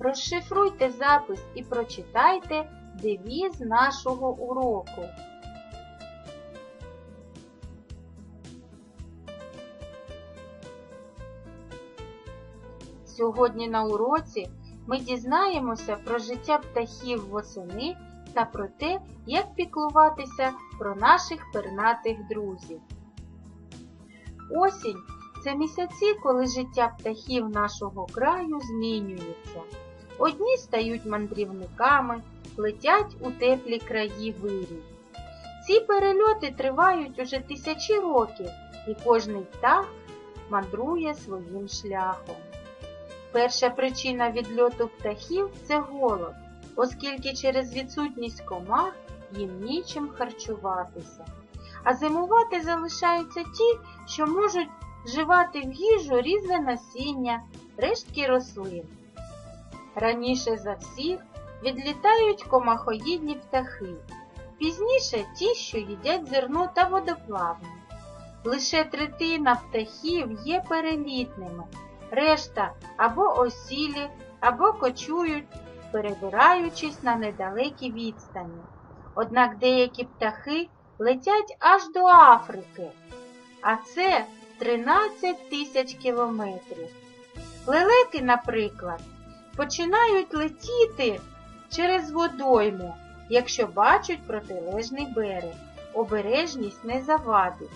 розшифруйте запис і прочитайте девіз нашого уроку. Сьогодні на уроці ми дізнаємося про життя птахів восени та про те, як піклуватися про наших пернатих друзів. Осінь це місяці, коли життя птахів нашого краю змінюється. Одні стають мандрівниками, летять у теплі краї вирій. Ці перельоти тривають уже тисячі років, і кожний птах мандрує своїм шляхом. Перша причина відльоту птахів це голод, оскільки через відсутність комах їм нічим харчуватися. А зимувати залишаються ті, що можуть вживати в їжу різне насіння, рештки рослин. Раніше за всіх відлітають комахоїдні птахи, пізніше ті, що їдять зерно та водоплавне. Лише третина птахів є перелітними, решта або осілі, або кочують, перебираючись на недалекі відстані. Однак деякі птахи летять аж до Африки, а це 13 тисяч кілометрів. Лелеки, наприклад, починають летіти через водойму, якщо бачать протилежний берег. Обережність не завадить.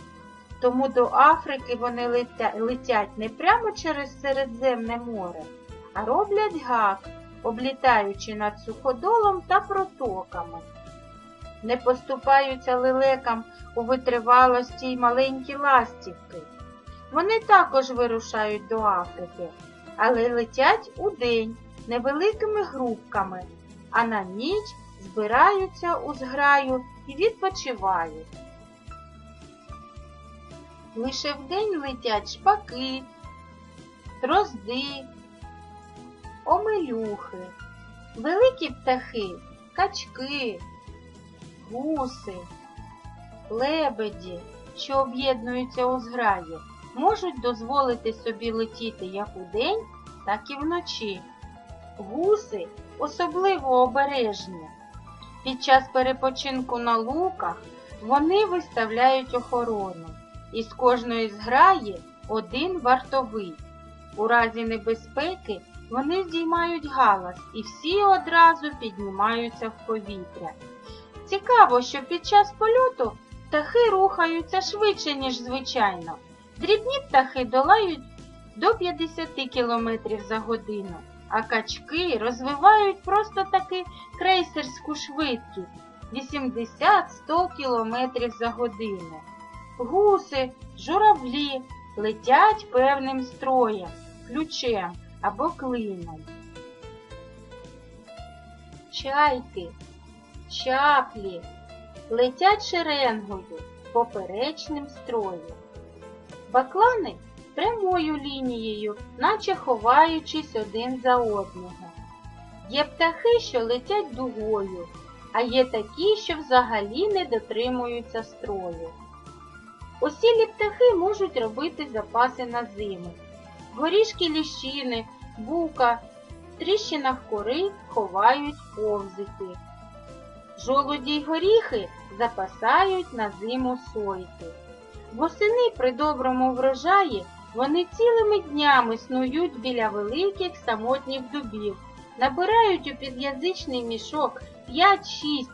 Тому до Африки вони летять не прямо через Середземне море, а роблять гак, облітаючи над суходолом та протоками. Не поступаються лелекам у витривалості й маленькі ластівки. Вони також вирушають до Африки, але летять удень невеликими групками, а на ніч збираються у зграю і відпочивають. Лише вдень летять шпаки, дрозди, омелюхи, великі птахи, качки, гуси, лебеді, що об'єднуються у зграї, можуть дозволити собі летіти як удень, так і вночі. Гуси особливо обережні. Під час перепочинку на луках вони виставляють охорону. Із кожної зграї один вартовий. У разі небезпеки вони здіймають галас і всі одразу піднімаються в повітря. Цікаво, що під час польоту птахи рухаються швидше, ніж звичайно. Дрібні птахи долають до 50 км за годину, а качки розвивають просто таки крейсерську швидкість 80-100 км за годину. Гуси, журавлі летять певним строєм, ключем або клином. Чайки, чаплі летять шеренгою поперечним строєм. Баклани прямою лінією, наче ховаючись один за одного. Є птахи, що летять дугою, а є такі, що взагалі не дотримуються строю. Осілі птахи можуть робити запаси на зиму. Горішки ліщини, бука, в тріщинах кори ховають повзики. Жолуді й горіхи запасають на зиму сойки. Восени при доброму врожаї вони цілими днями снують біля великих самотніх дубів, набирають у під'язичний мішок 5-6,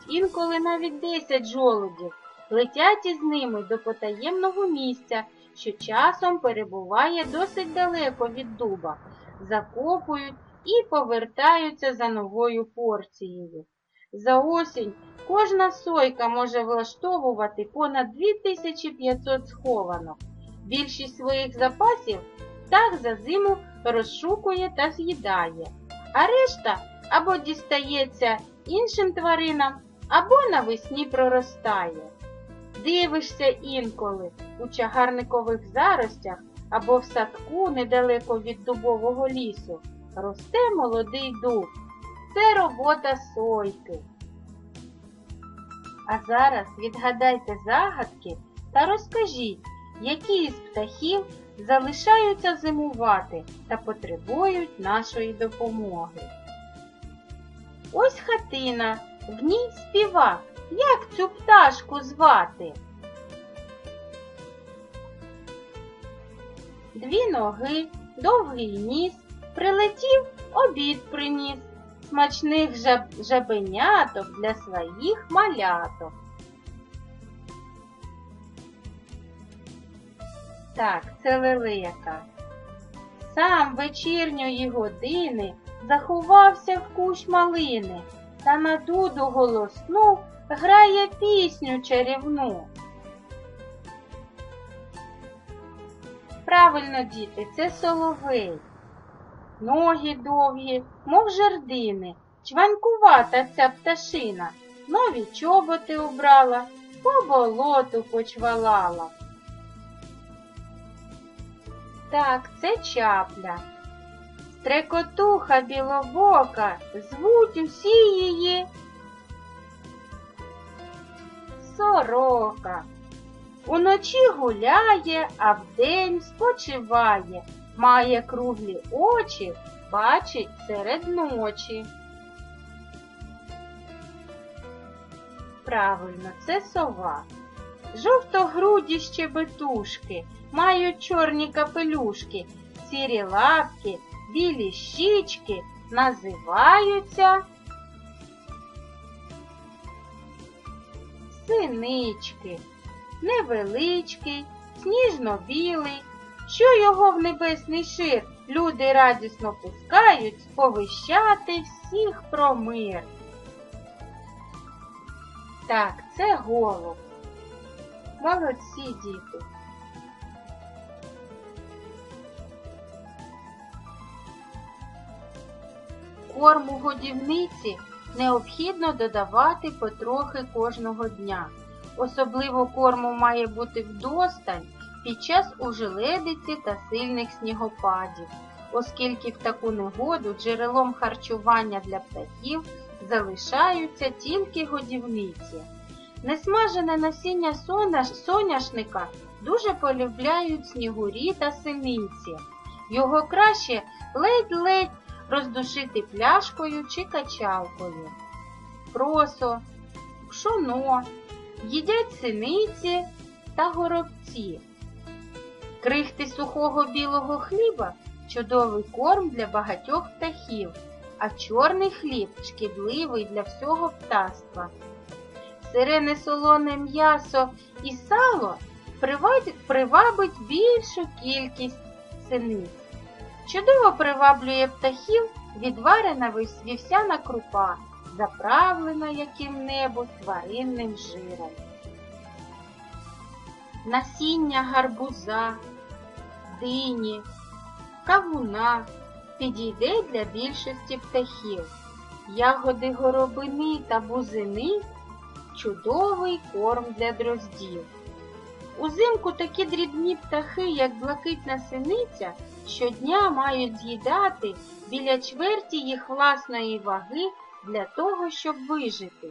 інколи навіть 10 жолудів летять із ними до потаємного місця, що часом перебуває досить далеко від дуба, закопують і повертаються за новою порцією. За осінь кожна сойка може влаштовувати понад 2500 схованок. Більшість своїх запасів птах за зиму розшукує та з'їдає, а решта або дістається іншим тваринам, або навесні проростає. Дивишся інколи у чагарникових заростях або в садку недалеко від дубового лісу. Росте молодий дуб. Це робота сойки. А зараз відгадайте загадки та розкажіть, які із птахів залишаються зимувати та потребують нашої допомоги. ось хатина, в ній співак. Як цю пташку звати? Дві ноги, довгий ніс, прилетів, обід приніс, смачних жаб... жабеняток для своїх маляток. Так, це лелека. Сам вечірньої години заховався в кущ малини та на дуду голосну грає пісню чарівну. Правильно, діти, це соловей. Ноги довгі, мов жердини, чванькувата ця пташина, нові чоботи убрала, по болоту почвалала. Так, це чапля. Стрекотуха білобока, звуть усі її сорока. Уночі гуляє, а вдень спочиває, має круглі очі, бачить серед ночі. Правильно, це сова. Жовтогруді щебетушки, мають чорні капелюшки, сірі лапки, білі щічки, називаються синички, невеличкий, сніжно-білий, що його в небесний шир люди радісно пускають сповищати всіх про мир. Так, це голуб. Молодці діти. Корму годівниці необхідно додавати потрохи кожного дня. Особливо корму має бути вдосталь під час ужеледиці та сильних снігопадів, оскільки в таку негоду джерелом харчування для птахів залишаються тільки годівниці. Несмажене насіння соняшника дуже полюбляють снігурі та синиці. Його краще ледь-ледь роздушити пляшкою чи качалкою. Просо, пшоно, їдять синиці та горобці. Крихти сухого білого хліба чудовий корм для багатьох птахів, а чорний хліб шкідливий для всього птаства. Сирене солоне м'ясо і сало привабить більшу кількість синиць. Чудово приваблює птахів відварена вівсяна крупа, заправлена яким-небудь тваринним жиром. Насіння гарбуза, дині, кавуна підійде для більшості птахів. Ягоди горобини та бузини чудовий корм для дроздів. Узимку такі дрібні птахи, як блакитна синиця, щодня мають з'їдати біля чверті їх власної ваги для того, щоб вижити.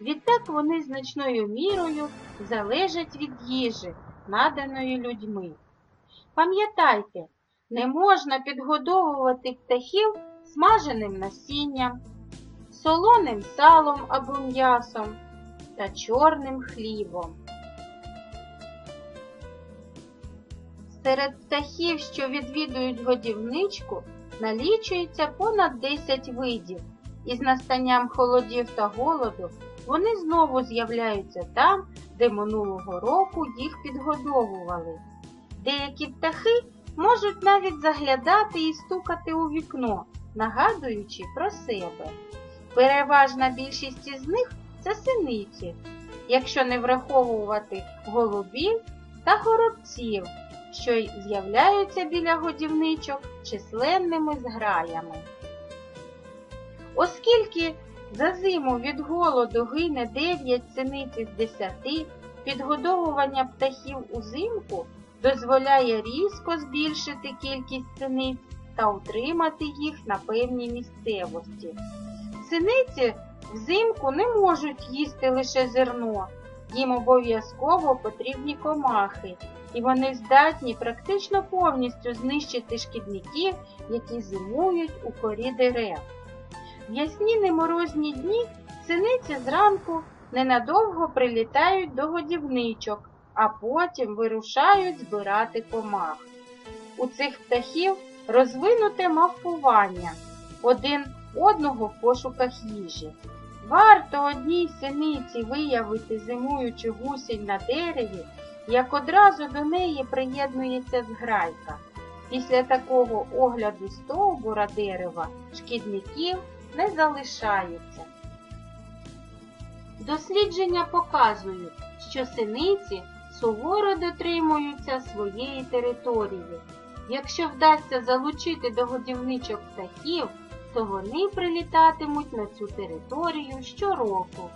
Відтак вони значною мірою залежать від їжі, наданої людьми. Пам'ятайте, не можна підгодовувати птахів смаженим насінням, солоним салом або м'ясом та чорним хлібом. Серед птахів, що відвідують годівничку, налічується понад 10 видів, і з настанням холодів та голоду вони знову з'являються там, де минулого року їх підгодовували. Деякі птахи можуть навіть заглядати і стукати у вікно, нагадуючи про себе. Переважна більшість із них це синиці, якщо не враховувати голубів та горобців що й з'являються біля годівничок численними зграями. Оскільки за зиму від голоду гине 9 синиць із 10, підгодовування птахів узимку дозволяє різко збільшити кількість синиць та утримати їх на певній місцевості. Синиці взимку не можуть їсти лише зерно, їм обов'язково потрібні комахи, і вони здатні практично повністю знищити шкідників, які зимують у корі дерев. В ясні неморозні дні синиці зранку ненадовго прилітають до годівничок, а потім вирушають збирати комах. У цих птахів розвинуте мавпування один одного в пошуках їжі. Варто одній синиці виявити зимуючу гусінь на дереві, як одразу до неї приєднується зграйка. Після такого огляду стовбура дерева шкідників не залишається. Дослідження показують, що синиці суворо дотримуються своєї території. Якщо вдасться залучити до годівничок птахів, то вони прилітатимуть на цю територію щороку.